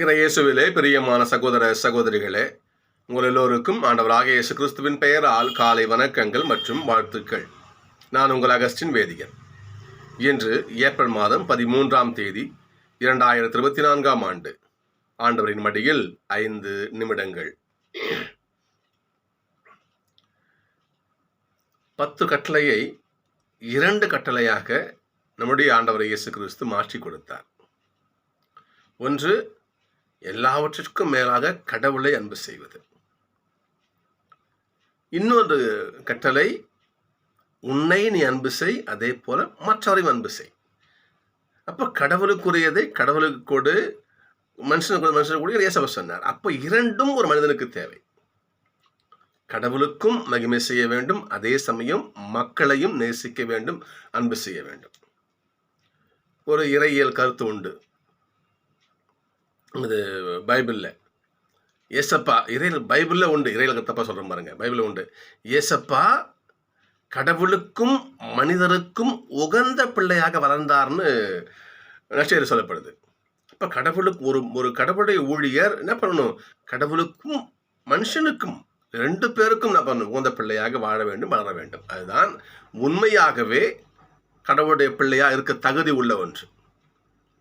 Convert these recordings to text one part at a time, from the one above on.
இறையேசுவிலே பிரியமான சகோதர சகோதரிகளே உங்கள் எல்லோருக்கும் ஆண்டவராக இயேசு கிறிஸ்துவின் பெயரால் காலை வணக்கங்கள் மற்றும் வாழ்த்துக்கள். நான் உங்கள் அகஸ்டின் வேதிகன். இன்று ஏப்ரல் மாதம் பதிமூன்றாம் தேதி இரண்டாயிரத்தி இருபத்தி நான்காம் ஆண்டு. ஆண்டவரின் மடியில் ஐந்து நிமிடங்கள். பத்து கட்டளையை இரண்டு கட்டளையாக நம்முடைய ஆண்டவர் இயேசு கிறிஸ்து மாற்றி கொடுத்தார். ஒன்று எல்லாவற்றிற்கும் மேலாக கடவுளை அன்பு செய்வது. இன்னொரு கட்டளை உன்னை நீ அன்பு செய் அதே போல மற்றவரையும் அன்பு செய். அப்போ கடவுளுக்குரியதை கடவுளுக்கு கொடு மனுஷனுக்கு மனுஷனுக்கு கூட இயேசவர் சொன்னார். அப்போ இரண்டும் ஒரு மனிதனுக்கு தேவை. கடவுளுக்கும் மகிமை செய்ய வேண்டும் அதே சமயம் மக்களையும் நேசிக்க வேண்டும் அன்பு செய்ய வேண்டும். ஒரு இறையியல் கருத்து உண்டு. இது பைபிளில். ஏசப்பா இறை பைபிளில் உண்டு. இறையில தப்பாக சொல்கிறேன் பாருங்க. பைபிளில் உண்டு. ஏசப்பா கடவுளுக்கும் மனிதருக்கும் உகந்த பிள்ளையாக வளர்ந்தார்னு நஷ்டம் சொல்லப்படுது. இப்போ கடவுளுக்கு ஒரு ஒரு கடவுளுடைய ஊழியர் என்ன பண்ணணும்? கடவுளுக்கும் மனுஷனுக்கும் ரெண்டு பேருக்கும் நான் பண்ணணும்? உகந்த பிள்ளையாக வாழ வேண்டும் வளர வேண்டும். அதுதான் உண்மையாகவே கடவுளுடைய பிள்ளையாக இருக்க தகுதி உள்ள ஒன்று.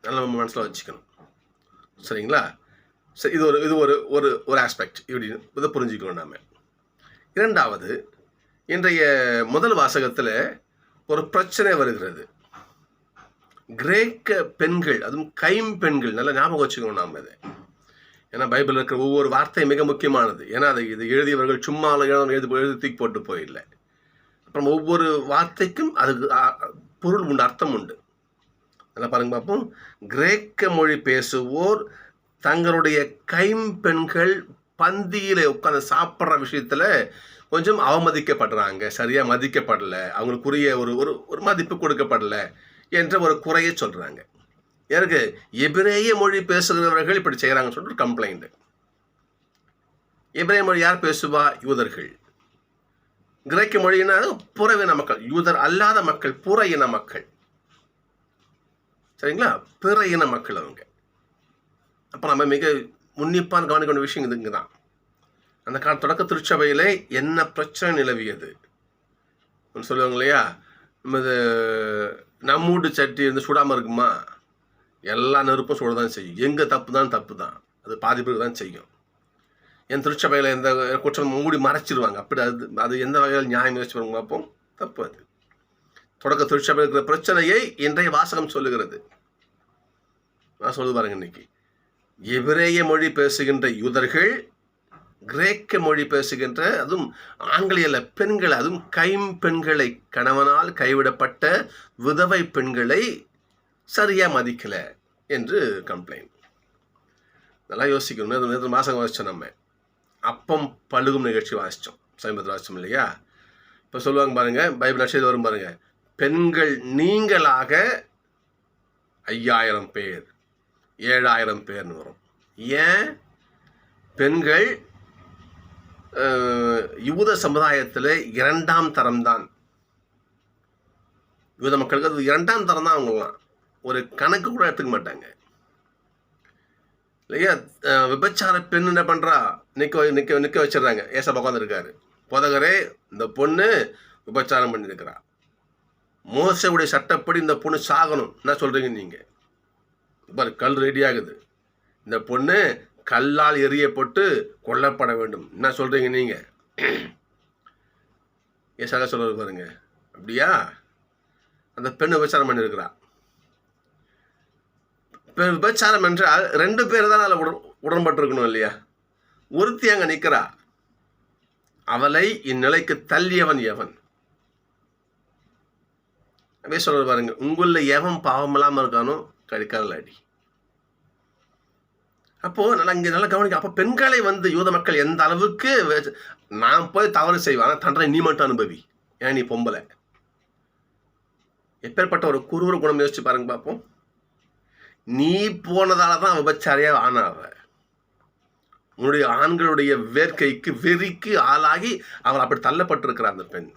நல்லா மனசில் வச்சுக்கணும். சரிங்களா? சரி இது ஒரு இது ஒரு ஒரு ஒரு ஆஸ்பெக்ட் இப்படி இதை புரிஞ்சுக்கணும் நாம. இரண்டாவது இன்றைய முதல் வாசகத்தில் ஒரு பிரச்சனை வருகிறது. கிரேக்க பெண்கள் அதுவும் கைம் பெண்கள் நல்லா ஞாபகம் வச்சுக்கணும் நாம் இதை. ஏன்னா பைபிளில் இருக்கிற ஒவ்வொரு வார்த்தை மிக முக்கியமானது. ஏன்னா அதை இது எழுதியவர்கள் சும்மா எழுத எழுதி எழுதி தூக்கி போட்டு போயிடல. அப்புறம் ஒவ்வொரு வார்த்தைக்கும் அதுக்கு பொருள் உண்டு அர்த்தம் உண்டு. நல்லா பாருங்க பார்ப்போம் கிரேக்க மொழி பேசுவோர் தங்களுடைய கைம்பெண்கள் பந்தியில் உட்காந்து சாப்பிட்ற விஷயத்தில் கொஞ்சம் அவமதிக்கப்படுறாங்க. சரியாக மதிக்கப்படலை. அவங்களுக்குரிய ஒரு ஒரு ஒரு மதிப்பு கொடுக்கப்படலை என்ற ஒரு குறையை சொல்கிறாங்க எனக்கு எபிரேய மொழி பேசுகிறவர்கள் இப்படி செய்கிறாங்கன்னு சொல்லிட்டு ஒரு கம்ப்ளைண்ட் எபிரேய மொழி யார் பேசுவா? யூதர்கள். கிரேக்க மொழினா இன மக்கள் யூதர் அல்லாத மக்கள் புற இன மக்கள். சரிங்களா? பிற இன மக்கள் அவங்க. அப்போ நம்ம மிக உன்னிப்பான கவனிக்க வேண்டிய விஷயம் இதுங்க தான் அந்த கால தொடக்க திருச்சபையில் என்ன பிரச்சனை நிலவியது? ஒன்று சொல்லுவாங்க இல்லையா? நம்ம இது நம்மூடு சட்டி வந்து சுடாமல் இருக்குமா? எல்லா நெருப்பும் சுட தான் செய்யும். எங்கே தப்பு தான் தப்பு தான் அது பாதிப்புக்கு தான் செய்யும். என் திருச்சபையில் எந்த குற்றம் மூடி மறைச்சிருவாங்க. அப்படி அது அது எந்த வகையில் நியாயம் யோசிச்சு பார்ப்போம்? தப்பு அது. தொடக்க திருச்சபையில் இருக்கிற பிரச்சனையை இன்றைய வாசகம் சொல்லுகிறது. நான் சொல்லுது பாருங்க இன்னைக்கு. எபிரேய மொழி பேசுகின்ற யூதர்கள் கிரேக்க மொழி பேசுகின்ற அதுவும் ஆங்கிலேயில பெண்கள் அதுவும் கைம் பெண்களை கணவனால் கைவிடப்பட்ட விதவை பெண்களை சரியாக மதிக்கலை என்று கம்ப்ளைண்ட் நல்லா யோசிக்கணும். நேற்று மாதம் வாசித்தோம் நம்ம. அப்பம் பழுகும் நிகழ்ச்சி வாசித்தோம் சமீபத்தில் வாசித்தோம் இல்லையா? இப்போ சொல்லுவாங்க பாருங்கள் பைபிள் நட்சத்திரம் வரும் பாருங்கள் பெண்கள் நீங்களாக ஐயாயிரம் பேர் ஏழாயிரம் பேர்னு வரும். ஏன்? பெண்கள் யூத சமுதாயத்தில் இரண்டாம் தரம்தான். யூத மக்களுக்கு அது இரண்டாம் தரம் தான் அவங்களாம் ஒரு கணக்கு கூட எடுத்துக்க மாட்டாங்க. இல்லையா? விபச்சார பெண் என்ன பண்ணுறா நிற்க நிற்க நிற்க வச்சிடுறாங்க. ஏசப்பா உட்காந்துருக்காரு போதகரே இந்த பொண்ணு விபச்சாரம் பண்ணியிருக்கிறா. மோசவுடைய சட்டப்படி இந்த பொண்ணு சாகணும். என்ன சொல்கிறீங்க நீங்கள் பாரு கல் ரெடி ஆகுது. இந்த பொண்ணு கல்லால் எரியப்பட்டு கொல்லப்பட வேண்டும். என்ன சொல்கிறீங்க நீங்கள் ஏசாக சொல்றது பாருங்க. அப்படியா? அந்த பெண் விபச்சாரம் பண்ணியிருக்கிறா இப்ப விபச்சாரம் என்றால் ரெண்டு பேர் தான் அதில் உடன் உடன்பட்டிருக்கணும் இல்லையா? ஒருத்தி அங்கே நிற்கிறா அவளை இந்நிலைக்கு தள்ளியவன் எவன்? அப்படியே சொல்ல பாருங்க. உங்களில் எவன் பாவம் இல்லாமல் இருக்கானோ கடிக்காதல அடி. அப்போ நல்லா இங்கே நல்லா கவனிக்க அப்போ பெண்களை வந்து யூத மக்கள் எந்த அளவுக்கு நான் போய் தவறு செய்வேன். ஆனால் தண்டனை நீ மட்டும் அனுபவி. ஏன் நீ பொம்பளை? எப்பேற்பட்ட ஒரு குரூர குணம் யோசிச்சு பாருங்க பார்ப்போம் நீ போனதால தான் விபச்சாரியா ஆனாவ. உன்னுடைய ஆண்களுடைய வேர்க்கைக்கு வெறிக்கு ஆளாகி அவள் அப்படி தள்ளப்பட்டிருக்கிறார் அந்த பெண்.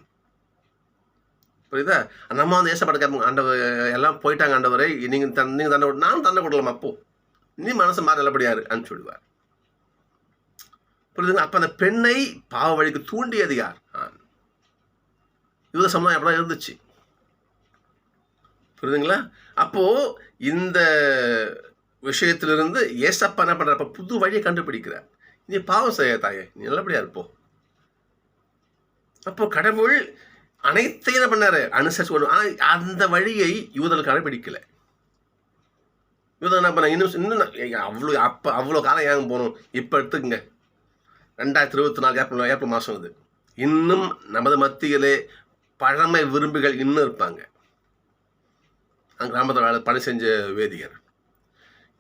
புரியுதா? நம்ம வந்து ஏசப்படக்காரங்க ஆண்டவர் எல்லாம் போயிட்டாங்க ஆண்டவரை நீங்கள் தன் நீங்கள் தண்டை கொடு- நான் தண்டை கொடுக்கலாம் அப்போ நீ மனசு மாற நல்லபடியாரு அனுப்பிச்சு விடுவார். புரியுதுங்க அப்ப அந்த பெண்ணை பாவ வழிக்கு தூண்டியது யார்? ஆண். யூத சமுதாயம் அப்படிதான் இருந்துச்சு. புரியுதுங்களா? அப்போ இந்த விஷயத்திலிருந்து ஏசப்பா என்ன பண்ணுறப்ப புது வழியை கண்டுபிடிக்கிறார். நீ பாவம் செய்ய தாயே நீ நல்லபடியாக இருப்போ. அப்போ கடவுள் அனைத்தையும் என்ன பண்ணார்? அனுசரிச்சு கொண்டு ஆனால் அந்த வழியை யூதர்கள் கடைபிடிக்கல யூதர் என்ன பண்ண இன்னும் இன்னும் அவ்வளோ அப்போ அவ்வளோ காலம் ஏன் போகணும் இப்போ எடுத்துக்கங்க. ரெண்டாயிரத்தி இருபத்தி நாலு ஏப்ரல் ஏப்ரல் மாதம் இது. இன்னும் நமது மத்தியிலே பழமை விரும்பிகள் இன்னும் இருப்பாங்க. அந்த கிராமத்தில் வேலை பணி செஞ்ச வேதியர்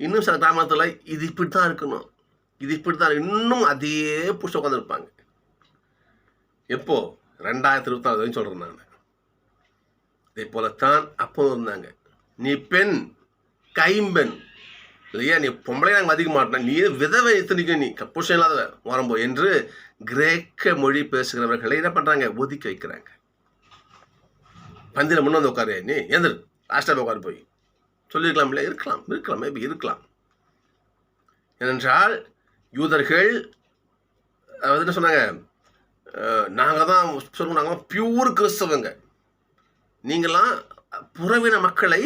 இன்னும் சில கிராமத்தில் இது இப்படி தான் இருக்கணும். இது இப்படி தான் இன்னும் அதே புஷ்ட உட்காந்துருப்பாங்க எப்போது ரெண்டாயிரத்தி இருபத்தாறு வரைக்கும் சொல்கிறேன் நான். இதே போலத்தான் அப்போ இருந்தாங்க நீ பெண் கைம்பெண் இல்லையா? நீ பொம்பளை நாங்கள் மதிக்க மாட்டோம். நீ விதவை எத்தனைக்கு நீ? கப்புஷம் இல்லாத வரம்போ என்று கிரேக்க மொழி பேசுகிறவர்களை என்ன பண்ணுறாங்க ஒதுக்கி வைக்கிறாங்க. பந்தியில் முன்ன வந்து உட்காரு. நீ எந்திரு. லாஸ்ட்டாக உட்காரு போய். சொல்லியிருக்கலாம் இல்லை இருக்கலாம். இருக்கலாம். மேபி இருக்கலாம். ஏனென்றால் யூதர்கள் அதாவது என்ன சொன்னாங்க? நாங்கள் தான் சொல்லுவோம் நாங்கள் பியூர் கிறிஸ்தவங்க. நீங்களாம் புறவின மக்களை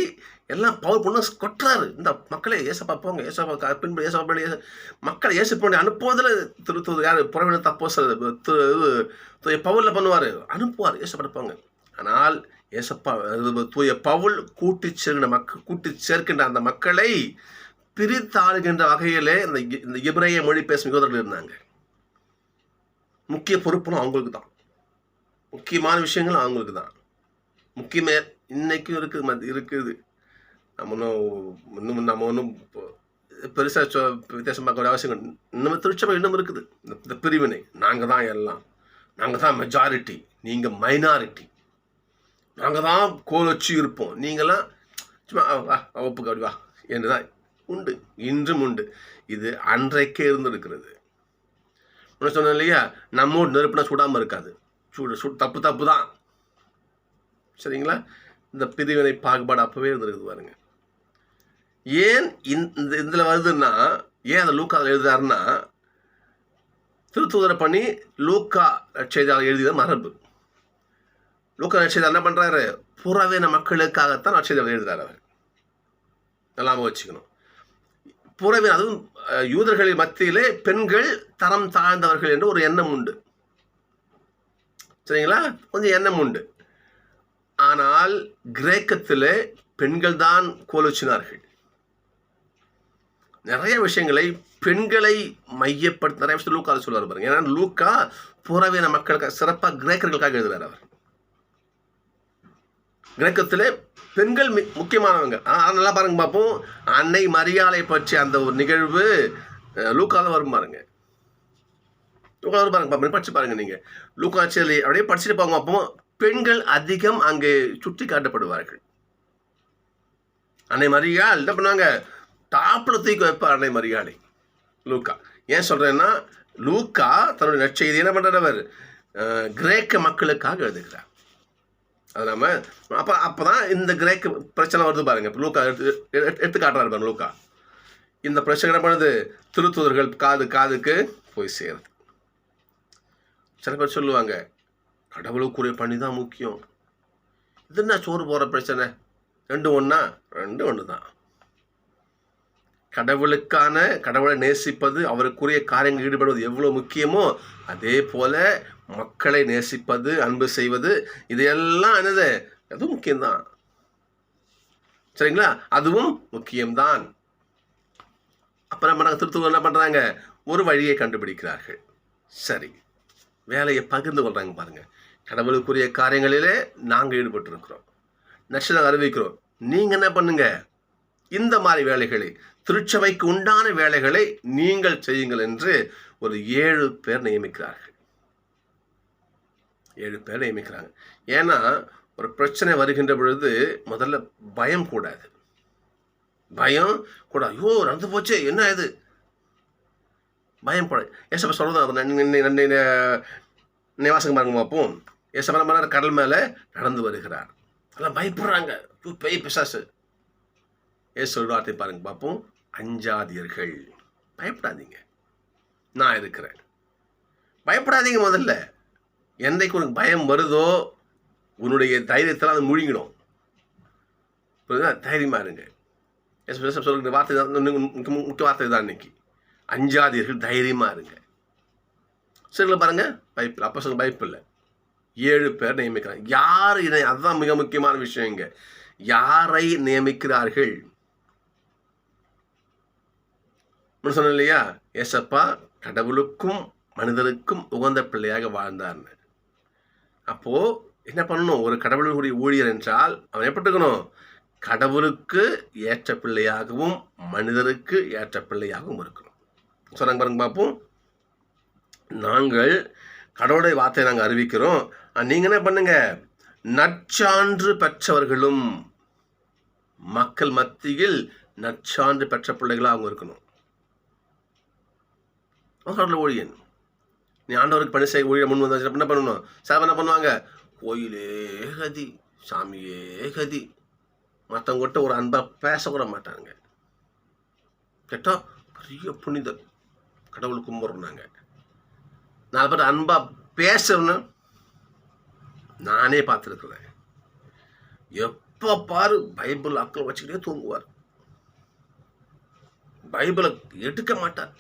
எல்லாம் பவர் பண்ண கொட்டுறாரு. இந்த மக்களை ஏசப்பா போங்க ஏசப்பா பின்பு ஏசப்பா மக்களை ஏசு பண்ணி அனுப்புவதில் திருத்தூர் யார்? புறவின தப்போ பவுலில் பண்ணுவார். அனுப்புவார் ஏசப்பட போங்க. ஆனால் ஏசப்பா தூய பவுல் கூட்டி சேர்க்கின்ற மக்க கூட்டி சேர்க்கின்ற அந்த மக்களை பிரித்தாளுகின்ற வகையிலே இந்த இந்த இப்ரைய மொழி பேசும் யோதர்கள் இருந்தாங்க. முக்கிய பொறுப்பும் அவங்களுக்கு தான் முக்கியமான விஷயங்களும் அவங்களுக்கு தான் முக்கியமே இன்னைக்கும் இருக்குது மத் இருக்குது. நம்ம ஒன்றும் இன்னும் நம்ம ஒன்றும் பெருசாக சொ வித்தியாசம் பார்க்க வேண்டிய அவசியம் இன்னும் திருச்சபை இன்னும் இருக்குது. இந்த பிரிவினை. நாங்கள் தான் எல்லாம். நாங்கள் தான் மெஜாரிட்டி நீங்கள் மைனாரிட்டி நாங்கள் தான் கோல் வச்சு இருப்போம். நீங்களாம் சும்மா வா வகுப்புக்கு அப்படி வா. என்று தான் உண்டு. இன்றும் உண்டு. இது அன்றைக்கே இருந்திருக்கிறது. சொன்னேன் இல்லையா? நம்மோடு நெருப்புனா சுடாமல் இருக்காது. சுடு சு தப்பு தப்பு தான் சரிங்களா? இந்த பிரிவினை பாகுபாடு அப்போவே இருந்திருக்குது பாருங்க. ஏன் இந்த இதில் வருதுன்னா ஏன் அந்த லூக்கா எழுதுறாருன்னா திருத்துதரை பண்ணி லூக்கா நற்செய்தியாளர் எழுதிய மரபு. லூக்கா நட்சத்திரம் என்ன பண்ணுறாரு புறவேன மக்களுக்காகத்தான் நட்சத்திரம் எழுதுறாரு அவர். நல்லா வச்சுக்கணும். புறவின் அதுவும் யூதர்களின் மத்தியிலே பெண்கள் தரம் தாழ்ந்தவர்கள் என்று ஒரு எண்ணம் உண்டு. சரிங்களா? கொஞ்சம் எண்ணம் உண்டு. ஆனால் கிரேக்கத்தில் பெண்கள் தான் கோலோச்சினார்கள். நிறைய விஷயங்களை பெண்களை மையப்படுத்த நிறைய விஷயம் லூக்கா சொல்லுவார் பாருங்க. ஏன்னா லூக்கா புறவின மக்களுக்காக சிறப்பாக கிரேக்கர்களுக்காக எழுதுகிறார் அவர். கிரேக்கத்திலே பெண்கள் முக்கியமானவங்க. நல்லா பாருங்க பார்ப்போம் அன்னை மரியாதை பற்றி அந்த ஒரு நிகழ்வு லூக்காவில் வரும் பாருங்க. லூக்கால வரும் பாருங்க பார்ப்போம் படிச்சு பாருங்க நீங்கள் லூக்கா செல்லி அப்படியே படிச்சுட்டு பாருங்க பார்ப்போம் பெண்கள் அதிகம் அங்கே சுட்டி காட்டப்படுவார்கள். அன்னை மரியாள் என்ன பண்ணாங்க? டாப்பில் தூக்கி வைப்பார் அன்னை மரியாதை லூக்கா. ஏன் சொல்கிறேன்னா லூக்கா தன்னுடைய நற்செய்தி என்ன பண்ணுறவர் கிரேக்க மக்களுக்காக எழுதுகிறார். அது நம்ம அப்போ அப்போ தான் இந்த கிரேக்கு பிரச்சனை வருது பாருங்க. இப்போ லூக்கா எடுத்து எடுத்து எடுத்து காட்டுறாரு பாருங்க லூக்கா. இந்த பிரச்சனை என்ன பண்ணுது? திருத்தூதர்கள் காது காதுக்கு போய் சேருது. சில பேர் சொல்லுவாங்க கடவுளுக்குரிய பணி தான் முக்கியம். இது என்ன சோறு போகிற பிரச்சனை? ரெண்டு ஒன்றா ரெண்டு ஒன்று தான் கடவுளுக்கான கடவுளை நேசிப்பது அவருக்குரிய காரியங்கள் ஈடுபடுவது எவ்வளோ முக்கியமோ அதே போல் மக்களை நேசிப்பது அன்பு செய்வது இதையெல்லாம் என்னது? அதுவும் முக்கியம்தான். சரிங்களா? அதுவும் முக்கியம்தான். அப்போ நம்ம நாங்கள் திருத்தூர் என்ன பண்ணுறாங்க ஒரு வழியை கண்டுபிடிக்கிறார்கள். சரி. வேலையை பகிர்ந்து கொள்றாங்க பாருங்க. கடவுளுக்குரிய காரியங்களிலே நாங்கள் ஈடுபட்டிருக்கிறோம். நட்சத்திரம் அறிவிக்கிறோம். நீங்கள் என்ன பண்ணுங்க? இந்த மாதிரி வேலைகளை திருச்சபைக்கு உண்டான வேலைகளை நீங்கள் செய்யுங்கள் என்று ஒரு ஏழு பேர் நியமிக்கிறார்கள். ஏழு பேரை நியமிக்கிறாங்க ஏன்னா ஒரு பிரச்சனை வருகின்ற பொழுது முதல்ல பயம் கூடாது. பயம் கூட ஐயோ நடந்து போச்சே என்ன இது? பயம் கூட. ஏசப்ப சொல்றது நிவாசகம் பாருங்க பார்ப்போம். ஏசப்ப நம்ம கடல் மேலே நடந்து வருகிறார். எல்லாம் பயப்படுறாங்க. டூ பெய் பிசாசு. ஏசு வார்த்தை பாருங்க பார்ப்போம். அஞ்சாதியர்கள். பயப்படாதீங்க. நான் இருக்கிறேன். பயப்படாதீங்க முதல்ல. என்றைக்கு உனக்கு பயம் வருதோ உன்னுடைய தைரியத்தில் அது முழுங்கிடும். புரியுதா? தைரியமாக இருங்க. எஸ் சொல்லுங்க வார்த்தை தான் முக்கிய வார்த்தை தான் இன்னைக்கு. அஞ்சாதீர்கள் தைரியமாக இருங்க. சரிங்களா பாருங்க. பைப்பில் அப்போ சொல்ல பயப்பில்லை ஏழு பேர் நியமிக்கிறாங்க யார் இதை அதுதான் மிக முக்கியமான விஷயம் யாரை நியமிக்கிறார்கள்? முன்ன சொன்னேன் இல்லையா? ஏசப்பா கடவுளுக்கும் மனிதருக்கும் உகந்த பிள்ளையாக வாழ்ந்தார்னு. அப்போ என்ன பண்ணணும்? ஒரு கடவுளுடைய ஊழியர் என்றால் அவன் எப்படிக்கணும் கடவுளுக்கு ஏற்ற பிள்ளையாகவும் மனிதருக்கு ஏற்ற பிள்ளையாகவும் இருக்கணும். சொன்னாங்க பாருங்க பார்ப்போம் நாங்கள் கடவுளுடைய வார்த்தையை நாங்கள் அறிவிக்கிறோம். நீங்கள் நீங்க என்ன பண்ணுங்க? நற்சான்று பெற்றவர்களும் மக்கள் மத்தியில் நற்சான்று பெற்ற பிள்ளைகளாக அவங்க இருக்கணும் கடவுள் ஊழியன். நீ ஆண்டவருக்கு பணி செய்ய ஊழியர் முன் வந்து என்ன பண்ணணும்? சார் என்ன பண்ணுவாங்க? கோயிலே கதி சாமியே கதி. மற்றவங்ககிட்ட ஒரு அன்பாக பேசக்கூட மாட்டாங்க. கேட்டால் பெரிய புனிதர். கடவுள் கும்பிட்றாங்க நாலு பேர் அன்பாக பேசணும் நானே பார்த்துருக்குறேன். எப்போ பாரு பைபிள் அக்கள் வச்சுக்கிட்டே தூங்குவார். பைபிளை எடுக்க மாட்டார்.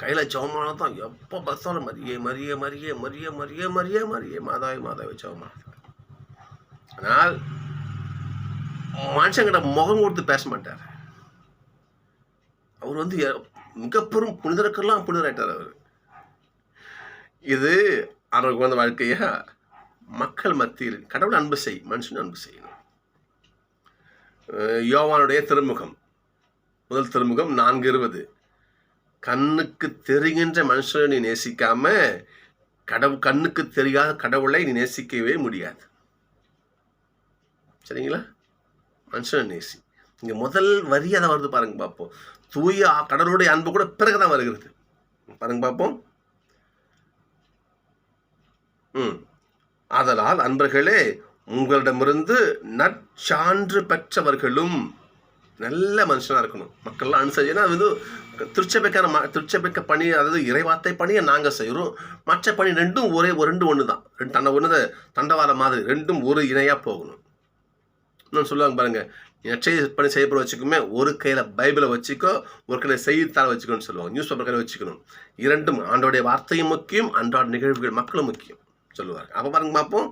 கையில் ஜவமான தான். எப்போ பார்த்தாலும் மரியே மரியே மரியே மரியே மரியே மரியே மரியே மாதாவி மாதாவி ஜவமான ஆனால் மனுஷங்கிட்ட முகம் கொடுத்து பேச மாட்டார். அவர் வந்து மிகப்பெரும் மிக பெரும் புனிதருக்கெல்லாம் புனிதராயிட்டார் அவர். இது அவருக்கு வந்த வாழ்க்கையா மக்கள் மத்தியில் கடவுள் அன்பு செய் மனுஷன் அன்பு செய்யணும். யோவானுடைய திருமுகம் முதல் திருமுகம் நான்கு இருபது. கண்ணுக்கு தெரிகின்ற மனுஷனை நீ நேசிக்காம கடவுள் கண்ணுக்கு தெரியாத கடவுளை நீ நேசிக்கவே முடியாது. சரிங்களா? மனுஷனை நேசி. இங்க முதல் வரி அதை வருது பாருங்க பார்ப்போம் தூய கடவுளுடைய அன்பு கூட பிறகுதான் வருகிறது. பாருங்க பார்ப்போம் ம். ஆதலால் அன்பர்களே உங்களிடமிருந்து நற்சான்று பெற்றவர்களும் நல்ல மனுஷனாக இருக்கணும். மக்கள்லாம் அனுசரி ஏன்னா அது வந்து திருச்சபைக்கான ம திருச்சபைக்க பணி அதாவது இறைவார்த்தை பணியை நாங்கள் செய்கிறோம் மற்ற பணி ரெண்டும் ஒரே ஒரு ரெண்டு ஒன்று தான் ரெண்டு தன்னை ஒன்று தண்டவாளம் மாதிரி ரெண்டும் ஒரு இணையாக போகணும். இன்னும் சொல்லுவாங்க பாருங்கள் நெச்சை பணி செய்யப்பட வச்சுக்குமே ஒரு கையில் பைபிளை வச்சுக்கோ ஒரு கையில் செய்தித்தாளை வச்சுக்கோன்னு சொல்லுவாங்க நியூஸ் பேப்பர் கையில் வச்சுக்கணும். இரண்டும் ஆண்டோடைய வார்த்தையும் முக்கியம் அன்றாட நிகழ்வுகள் மக்களும் முக்கியம். சொல்லுவாங்க அப்போ பாருங்க பார்ப்போம்.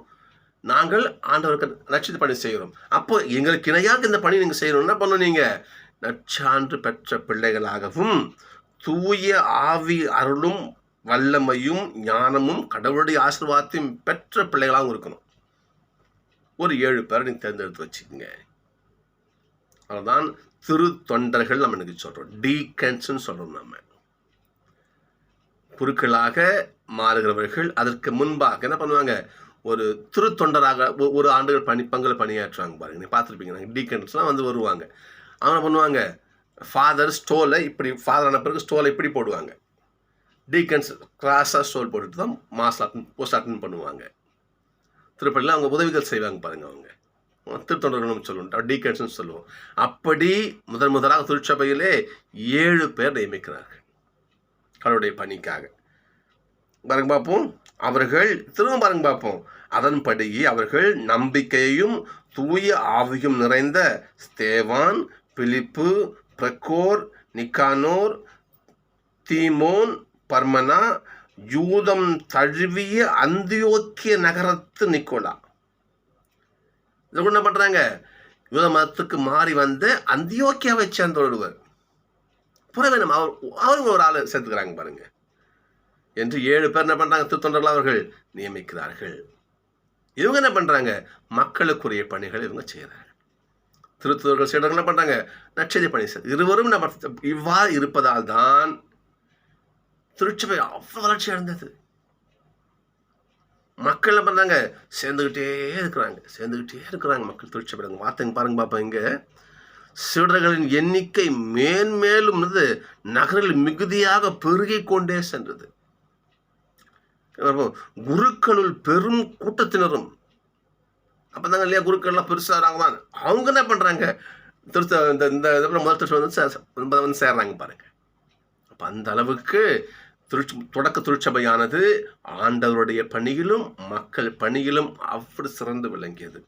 நாங்கள் ஆண்டவருக்கு நட்சத்திர பணி செய்கிறோம். அப்போ எங்களுக்கு இணையாக இந்த பணி நீங்கள் செய்யணும். என்ன பண்ணணும் நீங்கள் நற்சான்று பெற்ற பிள்ளைகளாகவும் தூய ஆவி அருளும் வல்லமையும் ஞானமும் கடவுளுடைய ஆசீர்வாதத்தையும் பெற்ற பிள்ளைகளாகவும் இருக்கணும். ஒரு ஏழு பேரை நீங்கள் தேர்ந்தெடுத்து வச்சுக்கோங்க. அதுதான் திரு தொண்டர்கள் நம்ம இன்னைக்கு சொல்கிறோம் டீகன்ஸ்ன்னு சொல்கிறோம் நம்ம. குருக்களாக மாறுகிறவர்கள் அதற்கு முன்பாக என்ன பண்ணுவாங்க? ஒரு திருத்தொண்டராக ஒரு ஆண்டுகள் பணி பங்கில் பணியாற்றுவாங்க பாருங்க. நீ பார்த்துருப்பீங்க. நாங்கள் டீக்கன்ஸ்லாம் வந்து வருவாங்க. அவங்க என்ன பண்ணுவாங்க? ஃபாதர் ஸ்டோலை இப்படி ஃபாதரான பிறகு ஸ்டோலை இப்படி போடுவாங்க. டீக்கன்ஸ் கிராஸாக ஸ்டோல் போட்டுட்டு தான் மாஸ் அட்டன் போஸ்ட் அட்டன் பண்ணுவாங்க. திருப்பதியில் அவங்க உதவிகள் செய்வாங்க பாருங்கள் அவங்க. திருத்தொண்டர்கள் சொல்லுவோம். டீக்கன்ஸ்னு சொல்லுவோம். அப்படி முதன் முதலாக திருச்சபையிலே ஏழு பேர் நியமிக்கிறார்கள். கடவுளுடைய பணிக்காக. பாருங்க பார்ப்போம் அவர்கள் திரும்ப பாருங்க பார்ப்போம். அதன்படி அவர்கள் நம்பிக்கையும் தூய ஆவியும் நிறைந்த ஸ்தேவான் பிலிப்பு பிரக்கோர் நிக்கானோர் தீமோன் பர்மனா யூதம் தழுவிய அந்தியோக்கிய நகரத்து நிக்கோலா. இது கூட என்ன பண்ணுறாங்க யூத மதத்துக்கு மாறி வந்து அந்தியோக்கியாவை சேர்ந்த ஒருவர் புறவே நம்ம அவர் அவங்க ஒரு ஆளை சேர்த்துக்கிறாங்க பாருங்கள் என்று ஏழு பேர் என்ன பண்றாங்க? திருத்தொண்டர்கள் அவர்கள் நியமிக்கிறார்கள். இவங்க என்ன பண்றாங்க? மக்களுக்குரிய பணிகளை இவங்க செய்கிறாங்க திருத்துவர்கள் சீடர்கள் என்ன பண்றாங்க? நற்செய்தி பணி செய்து இருவரும் நம்ம இவ்வாறு இருப்பதால் தான் திருச்சபை அவ்வளோ வளர்ச்சி அடைந்தது. மக்கள் என்ன பண்றாங்க? சேர்ந்துக்கிட்டே இருக்கிறாங்க. சேர்ந்துக்கிட்டே இருக்கிறாங்க மக்கள் திருச்சபை வார்த்தைங்க பாருங்க பாப்பா இங்கே. சீடர்களின் எண்ணிக்கை மேன்மேலும் நகரில் மிகுதியாக பெருகிக் கொண்டே சென்றது. குருக்களுள் பெரும் கூட்டத்தினரும். அப்போ தாங்க இல்லையா குருக்கள்லாம் பெருசாகிறாங்க தான் அவங்க என்ன பண்ணுறாங்க திருத்த இந்த இந்த இதுல முதல் திருச்சி வந்து வந்து வந்து சேர்றாங்க பாருங்க. அப்போ அந்த அளவுக்கு திருச்சி தொடக்க திருச்சபையானது ஆண்டவருடைய பணியிலும் மக்கள் பணியிலும் அவ்வளோ சிறந்து விளங்கியது.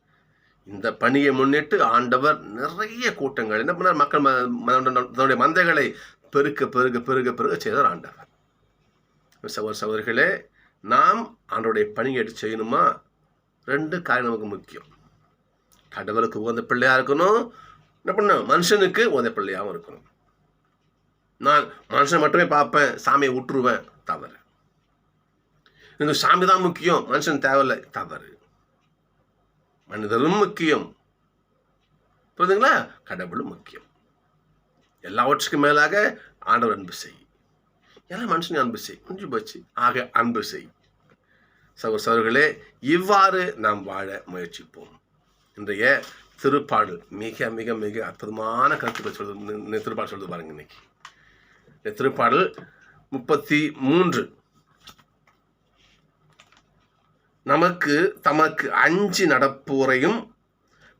இந்த பணியை முன்னிட்டு ஆண்டவர் நிறைய கூட்டங்கள் என்ன பண்ணார்? மக்கள் தன்னுடைய மந்தைகளை பெருக்க பெருக பெருக பெருக செய்தார் ஆண்டவர். சகோதர சகோதரிகளே நாம் ஆண்டவருடைய பணியை செய்யணுமா? ரெண்டு காரியம் நமக்கு முக்கியம். கடவுளுக்கு உகந்த பிள்ளையாக இருக்கணும். என்ன பண்ணணும்? மனுஷனுக்கு உகந்த பிள்ளையாகவும் இருக்கணும். நான் மனுஷனை மட்டுமே பார்ப்பேன் சாமியை விட்டுருவேன் தவறு. இந்த சாமி தான் முக்கியம் மனுஷன் தேவையில்லை தவறு. மனிதரும் முக்கியம். புரியுதுங்களா கடவுளும் முக்கியம். எல்லாவற்றுக்கும் மேலாக ஆண்டவர் அன்பு செய்யும். எல்லா மனுஷனையும் அன்பு செய். முடிஞ்சு போச்சு. ஆக அன்பு செய். சகோதர இவ்வாறு நாம் வாழ முயற்சிப்போம். இன்றைய திருப்பாடல் மிக மிக மிக அற்புதமான கருத்துக்கள் சொல்லுது. திருப்பாடல் சொல்லுது பாருங்க இன்னைக்கு. இந்த திருப்பாடல் முப்பத்தி மூன்று நமக்கு தமக்கு அஞ்சு நடப்போரையும்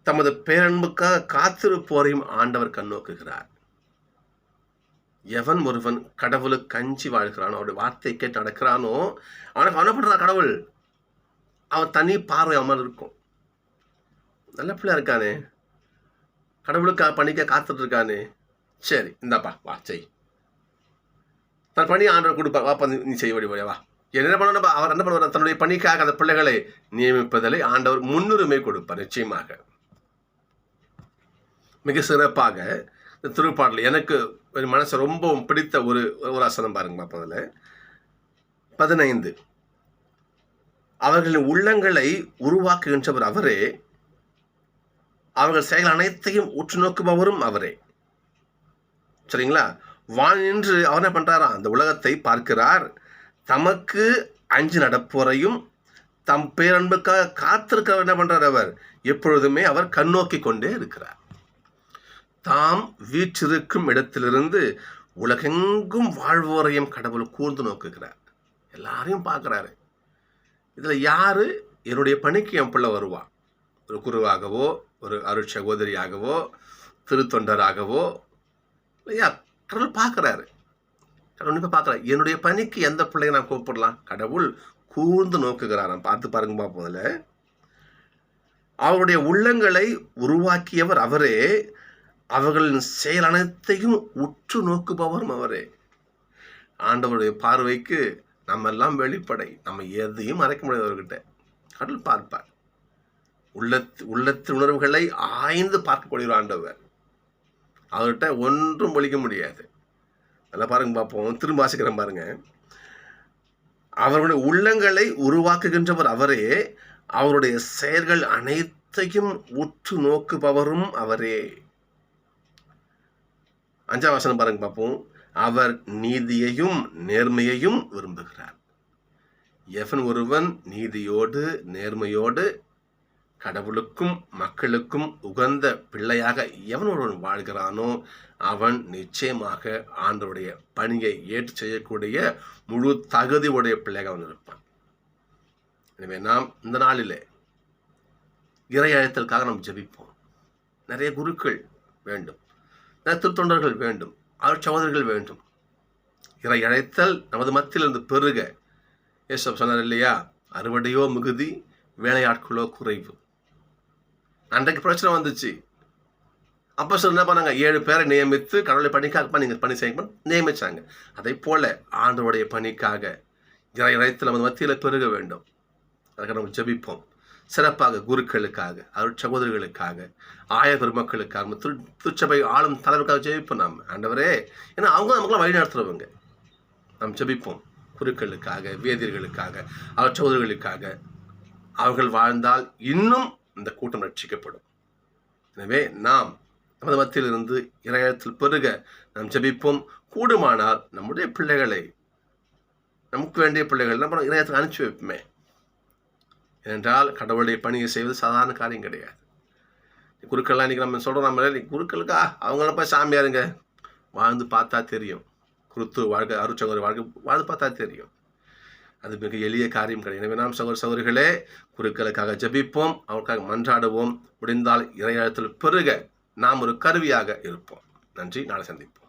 தமது பேரன்புக்காக காத்திருப்போரையும் ஆண்டவர் கண்ணோக்குகிறார். எவன் ஒருவன் கடவுளுக்கு கஞ்சி வாழ்கிறானோ அவருடைய வார்த்தையை கேட்டு நடக்கிறானோ அவனுக்கு என்ன கடவுள்? அவன் தனி பார்வை அவன் இருக்கும். நல்ல பிள்ளையா இருக்கானே. கடவுளுக்காக பணிக்க காத்துட்டு இருக்கானே. சரி இந்தாப்பா வா செய். தன் பணி ஆண்டவர் கொடுப்பா வாப்பா நீ- செய்ய வழி வா. என்ன பண்ணணும் அவர் என்ன பண்ணுவார்? தன்னுடைய பணிக்காக அந்த பிள்ளைகளை நியமிப்பதில் ஆண்டவர் முன்னுரிமை கொடுப்பார் நிச்சயமாக. மிக சிறப்பாக திருப்பாடல். எனக்கு என் மனசு ரொம்பவும் பிடித்த ஒரு ஒரு ஆசனம் பாருங்க பார்ப்பதில் பதினைந்து. அவர்களின் உள்ளங்களை உருவாக்குகின்றவர் அவரே. அவர்கள் செயல் அனைத்தையும் உற்று நோக்குபவரும் அவரே. சரிங்களா? வான் நின்று அவர் என்ன பண்ணுறாரா அந்த உலகத்தை பார்க்கிறார். தமக்கு அஞ்சு நடப்போரையும் தம் பேரன்புக்காக காத்திருக்கிறவர் என்ன பண்ணுறார் அவர்? எப்பொழுதுமே அவர் கண்ணோக்கி கொண்டே இருக்கிறார். தாம் வீற்றிருக்கும் இடத்திலிருந்து உலகெங்கும் வாழ்வோரையும் கடவுள் கூர்ந்து நோக்குகிறார். எல்லாரையும் பார்க்குறாரு. இதில் யார்? என்னுடைய பணிக்கு என் பிள்ளை வருவா ஒரு குருவாகவோ ஒரு அருட் சகோதரியாகவோ திருத்தொண்டராகவோ. இல்லையா? கடவுள் பார்க்குறாரு. கடவுள் இப்போ பார்க்குறாரு. என்னுடைய பணிக்கு எந்த பிள்ளையை நான் கூப்பிடலாம்? கடவுள் கூர்ந்து நோக்குகிறார். நான் பார்த்து பாருங்க பார்ப்போம்ல அவருடைய உள்ளங்களை உருவாக்கியவர் அவரே. அவர்களின் செயல் அனைத்தையும் உற்று நோக்குபவரும் அவரே. ஆண்டவருடைய பார்வைக்கு நம்ம எல்லாம் வெளிப்படை. நம்ம எதையும் மறைக்க முடியாது அவர்கிட்ட. கடல் பார்ப்பார். உள்ளத்து உள்ளத்து உணர்வுகளை ஆய்ந்து பார்க்கக்கூடிய ஆண்டவர். அவர்கிட்ட ஒன்றும் ஒழிக்க முடியாது. நல்லா பாருங்க பார்ப்போம். திரும்ப வாசிக்கிறேன் பாருங்க. அவருடைய உள்ளங்களை உருவாக்குகின்றவர் அவரே. அவருடைய செயல்கள் அனைத்தையும் உற்று நோக்குபவரும் அவரே. அஞ்சாம் வசனம் பாருங்க பார்ப்போம் அவர் நீதியையும் நேர்மையையும் விரும்புகிறார். எவன் ஒருவன் நீதியோடு நேர்மையோடு கடவுளுக்கும் மக்களுக்கும் உகந்த பிள்ளையாக எவன் ஒருவன் வாழ்கிறானோ அவன் நிச்சயமாக ஆண்டவருடைய பணியை ஏற்று செய்யக்கூடிய முழு தகுதி உடைய பிள்ளையாக அவன் இருப்பான். எனவே நாம் இந்த நாளிலே இறை அழைத்தலுக்காக நாம் ஜெபிப்போம். நிறைய குருக்கள் வேண்டும். திருத்தொண்டர்கள் வேண்டும் அவர் சகோதரர்கள் வேண்டும். இறை அழைத்தல் நமது மத்தியில் இருந்து பெருக. ஏசப் சொன்னார் இல்லையா? அறுவடையோ மிகுதி வேலையாட்களோ குறைவு. அன்றைக்கு பிரச்சனை வந்துச்சு. அப்போ சொல்ல என்ன பண்ணாங்க? ஏழு பேரை நியமித்து கடவுளை பணிக்காக நீங்கள் பணி செய்ய நியமித்தாங்க அதை போல ஆண்டவருடைய பணிக்காக இறை இறைத்து நமது மத்தியில் பெருக வேண்டும். அதுக்கு நம்ம ஜெபிப்போம். சிறப்பாக குருக்களுக்காக அருட் சகோதரர்களுக்காக ஆய பெருமக்களுக்காக திரு திருச்சபை ஆளும் தலைவருக்காக ஜெபிப்போம் நாம். ஆண்டவரே ஏன்னா அவங்க நமக்குலாம் வழி நடத்துறவங்க. நாம் ஜெபிப்போம் குருக்களுக்காக வேதியர்களுக்காக அவர் சகோதரர்களுக்காக அவர்கள் வாழ்ந்தால் இன்னும் இந்த கூட்டம் ரட்சிக்கப்படும். எனவே நாம் நமது மத்தியிலிருந்து இறையத்தில் பெருக நாம் ஜெபிப்போம். கூடுமானால் நம்முடைய பிள்ளைகளை நமக்கு வேண்டிய பிள்ளைகள் நம்ம இறையத்தில் அனுப்பிச்சி வைப்போமே. ஏனென்றால் கடவுளுடைய பணியை செய்வது சாதாரண காரியம் கிடையாது. குருக்கள்லாம் இன்றைக்கி நம்ம சொல்கிறோம் நம்ம குருக்களுக்கா? அவங்களாம் போய் சாமியாருங்க வாழ்ந்து பார்த்தா தெரியும். குருத்து வாழ்க்கை அருச்சகோதரி வாழ்க்கை வாழ்ந்து பார்த்தா தெரியும். அது மிக எளிய காரியம் கிடையாது. எனவே நாம் சகோதர சகோதரிகளே குருக்களுக்காக ஜெபிப்போம் அவருக்காக மன்றாடுவோம். முடிந்தால் இறையத்தில் பெருக நாம் ஒரு கருவியாக இருப்போம். நன்றி. நாளை சந்திப்போம்.